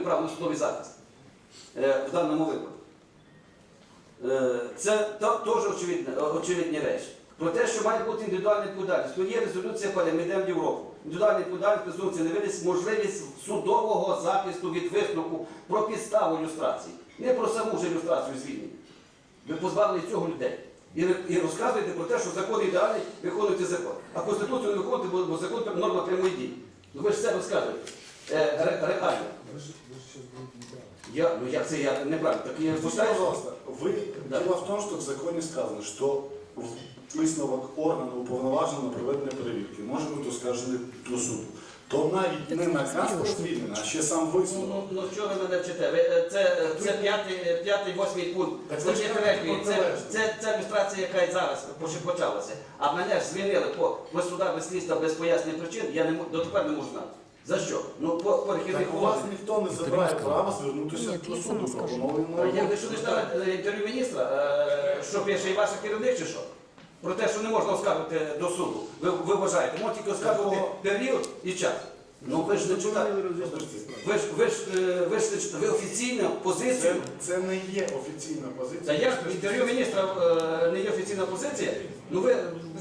право судовий захист е, в даному випадку. Е, Це теж очевидні, речі. Про те, що має бути індивідуальна відповідальність. То є резолюція ми йдемо в Європу. Індивідуальна відповідальність презумпція невинність, можливість судового захисту від висновку про підставу ілюстрації. Не про саму ж ілюстрацію звільнення. Ви позбавили цього людей. І, розказуєте про те, що закон ідеальний, виконуєте закон. А Конституцію не виконуєте, бо, закон норма прямої дії. Ну ви ж це розказуєте. Я, ну як це я неправильно? Так я пожалуйста, вы, Да. дело в том, что в законі сказано, що висновок органу уповноваженого на проведення перевірки може бути оскаржений до суду. То навіть не наказ про звільнення, а ще сам Ну, висновок. ну, ну що ви мене вчите? Ви, е, це, е, це п'ятий, е, п'ятий, восьмий пункт. Так Це ви ж ще кажете, третій. Це, це, це ілюстрація, яка і зараз поч- почалася. А мене ж звільнили по, по суда без слідства, без пояснень причин, я не мо- дотепер не можу знати. За що? Архівних Так у вас ніхто не забирає право звернутися Ні, до я суду. сама скажу. Я ви що не читали інтерв'ю міністра, е, що пише і ваш керівник чи що? Про те, що не можна оскаржувати до суду. Ви, ви вважаєте, можна тільки оскаржувати період і час. Ну ви ж не читаєте. Ви ж, ви ж, е, ви ж не читаєте. Ви офіційну Це, позицію. це не є офіційна Та позиція. я ж інтерв'ю міністра е, не є офіційна позиція. Ну ви,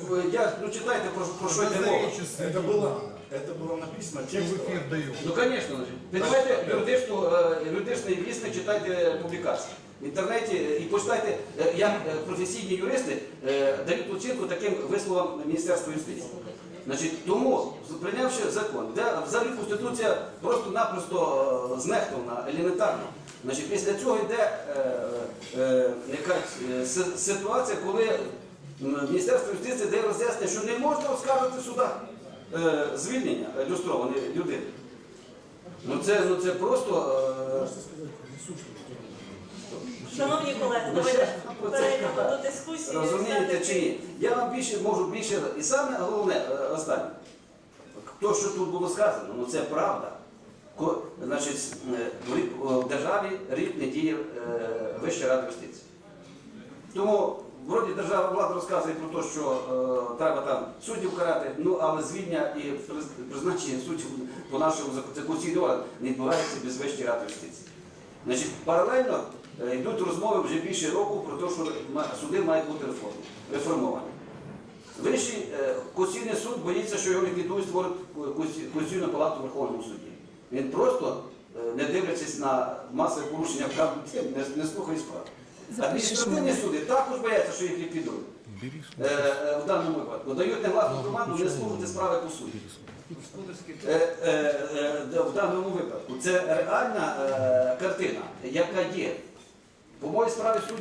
ви я, ну читайте про, про що йде мова. Це було, це було написано В текстово. эфир даю. Ну, звісно. Ви давайте юридичну, е, юридичний вісник читайте публікації. В інтернеті і почитайте, е, як е, професійні юристи е, дають оцінку таким висловам Міністерства юстиції. Значить, тому, прийнявши закон, де взагалі Конституція просто-напросто е, знехтована, елементарно. Значить, після цього йде е, е, якась е, си- ситуація, коли м, Міністерство юстиції дає роз'яснення, що не можна оскаржити в судах е, звільнення ілюстрованої людини. Ну це, ну це просто. е? Шановні колеги, Ну, давайте перейдемо до дискусії. Розумієте чи ні? Я вам більше можу більше. І саме головне, е, останнє. То, що тут було сказано, ну це правда. Ко- Значить, е, в рік- в державі рік не діє е, Вища рада юстиції. Тому вроді держава влада розказує про те, що е, треба там суддів карати, ну але звільнення і призначення суддів по нашому конституційний орган не відбувається без Вищої ради юстиції. Значить, паралельно е, йдуть розмови вже більше року про те, що суди мають бути реформ- реформовані. Вищий е, Конституційний суд боїться, що його ліквідують, створить Конститу- Конституційну палату Верховному суді. Він просто, е, не дивлячись на масове порушення прав не, не слухає справ. Запишеш Адміністративні суди також бояться, що їх ліквідують. Е, е, в даному випадку дають негласну команду не слухати справи по суді. Е, е, е, в даному випадку це реальна е, картина, яка є. По моїй справі судді